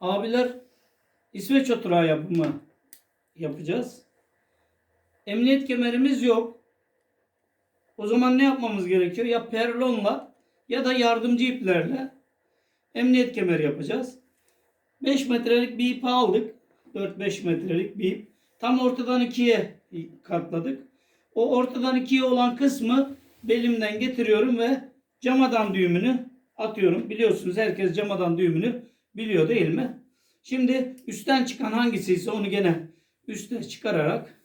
Abiler İsveç oturağı yapımı yapacağız. Emniyet kemerimiz yok. O zaman ne yapmamız gerekiyor? Ya perlonla ya da yardımcı iplerle emniyet kemeri yapacağız. 5 metrelik bir ip aldık. 4-5 metrelik bir ip. Tam ortadan ikiye katladık. O ortadan ikiye olan kısmı belimden getiriyorum ve camadan düğümünü atıyorum. Biliyorsunuz herkes camadan düğümünü biliyor değil mi? Şimdi üstten çıkan hangisi ise onu gene üste çıkararak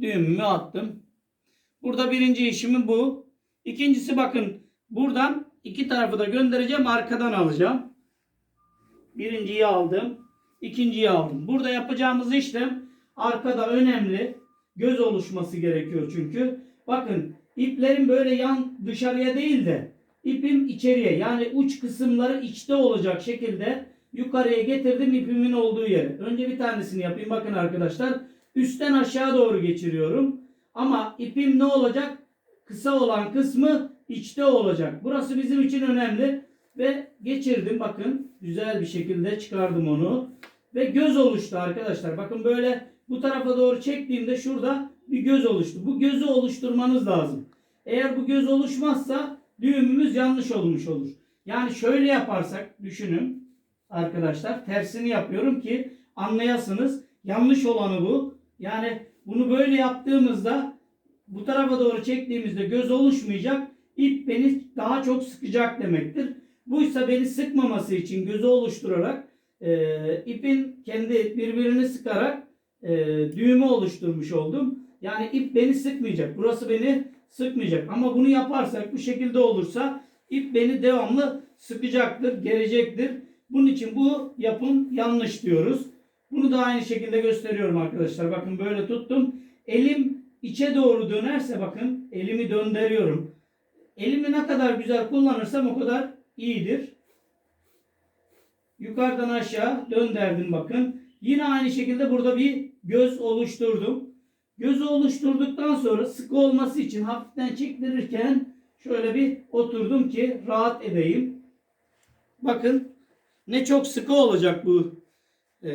düğümümü attım. Burada birinci işimi bu. İkincisi bakın buradan iki tarafı da göndereceğim arkadan alacağım. Birinciyi aldım. ikinciyi aldım. Burada yapacağımız işlem arkada önemli. Göz oluşması gerekiyor çünkü. Bakın iplerin böyle yan dışarıya değil de ipim içeriye yani uç kısımları içte olacak şekilde yukarıya getirdim ipimin olduğu yere. Önce bir tanesini yapayım. Bakın arkadaşlar üstten aşağı doğru geçiriyorum. Ama ipim ne olacak? Kısa olan kısmı içte olacak. Burası bizim için önemli. Ve geçirdim bakın. Güzel bir şekilde çıkardım onu. Ve göz oluştu arkadaşlar. Bakın böyle bu tarafa doğru çektiğimde şurada bir göz oluştu. Bu gözü oluşturmanız lazım. Eğer bu göz oluşmazsa düğümümüz yanlış olmuş olur. Yani şöyle yaparsak düşünün arkadaşlar. Tersini yapıyorum ki anlayasınız. Yanlış olanı bu. Yani bunu böyle yaptığımızda bu tarafa doğru çektiğimizde göz oluşmayacak. İp beni daha çok sıkacak demektir. Buysa beni sıkmaması için gözü oluşturarak e, ipin kendi birbirini sıkarak e, düğümü oluşturmuş oldum. Yani ip beni sıkmayacak. Burası beni sıkmayacak. Ama bunu yaparsak bu şekilde olursa ip beni devamlı sıkacaktır, gelecektir. Bunun için bu yapım yanlış diyoruz. Bunu da aynı şekilde gösteriyorum arkadaşlar. Bakın böyle tuttum. Elim içe doğru dönerse bakın elimi döndürüyorum. Elimi ne kadar güzel kullanırsam o kadar iyidir. Yukarıdan aşağı döndürdüm bakın. Yine aynı şekilde burada bir göz oluşturdum. Gözü oluşturduktan sonra sıkı olması için hafiften çektirirken şöyle bir oturdum ki rahat edeyim. Bakın ne çok sıkı olacak bu e,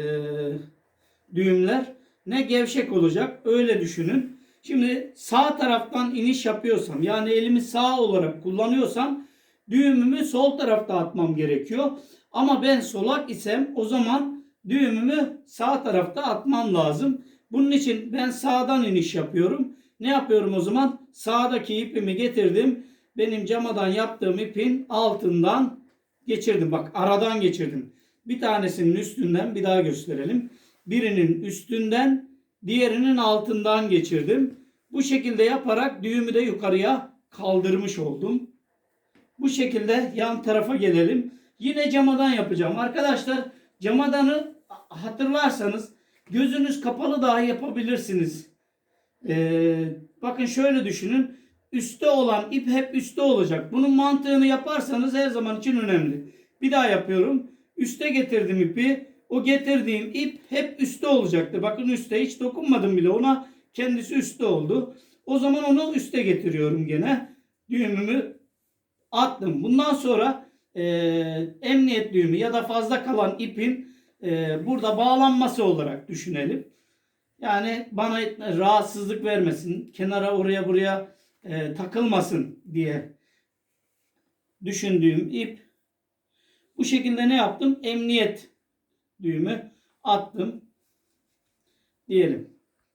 düğümler ne gevşek olacak öyle düşünün. Şimdi sağ taraftan iniş yapıyorsam yani elimi sağ olarak kullanıyorsam düğümümü sol tarafta atmam gerekiyor. Ama ben solak isem o zaman düğümümü sağ tarafta atmam lazım. Bunun için ben sağdan iniş yapıyorum. Ne yapıyorum o zaman? Sağdaki ipimi getirdim. Benim camadan yaptığım ipin altından geçirdim. Bak aradan geçirdim. Bir tanesinin üstünden bir daha gösterelim. Birinin üstünden diğerinin altından geçirdim. Bu şekilde yaparak düğümü de yukarıya kaldırmış oldum. Bu şekilde yan tarafa gelelim. Yine camadan yapacağım. Arkadaşlar camadanı hatırlarsanız gözünüz kapalı dahi yapabilirsiniz. Ee, bakın şöyle düşünün. Üste olan ip hep üstte olacak. Bunun mantığını yaparsanız her zaman için önemli. Bir daha yapıyorum. Üste getirdim ipi. O getirdiğim ip hep üstte olacaktır. Bakın üstte hiç dokunmadım bile ona. Kendisi üstte oldu. O zaman onu üste getiriyorum gene. Düğümümü attım. Bundan sonra e, emniyet düğümü ya da fazla kalan ipin e, burada bağlanması olarak düşünelim. Yani bana rahatsızlık vermesin, kenara oraya buraya e, takılmasın diye düşündüğüm ip bu şekilde ne yaptım? Emniyet düğümü attım diyelim.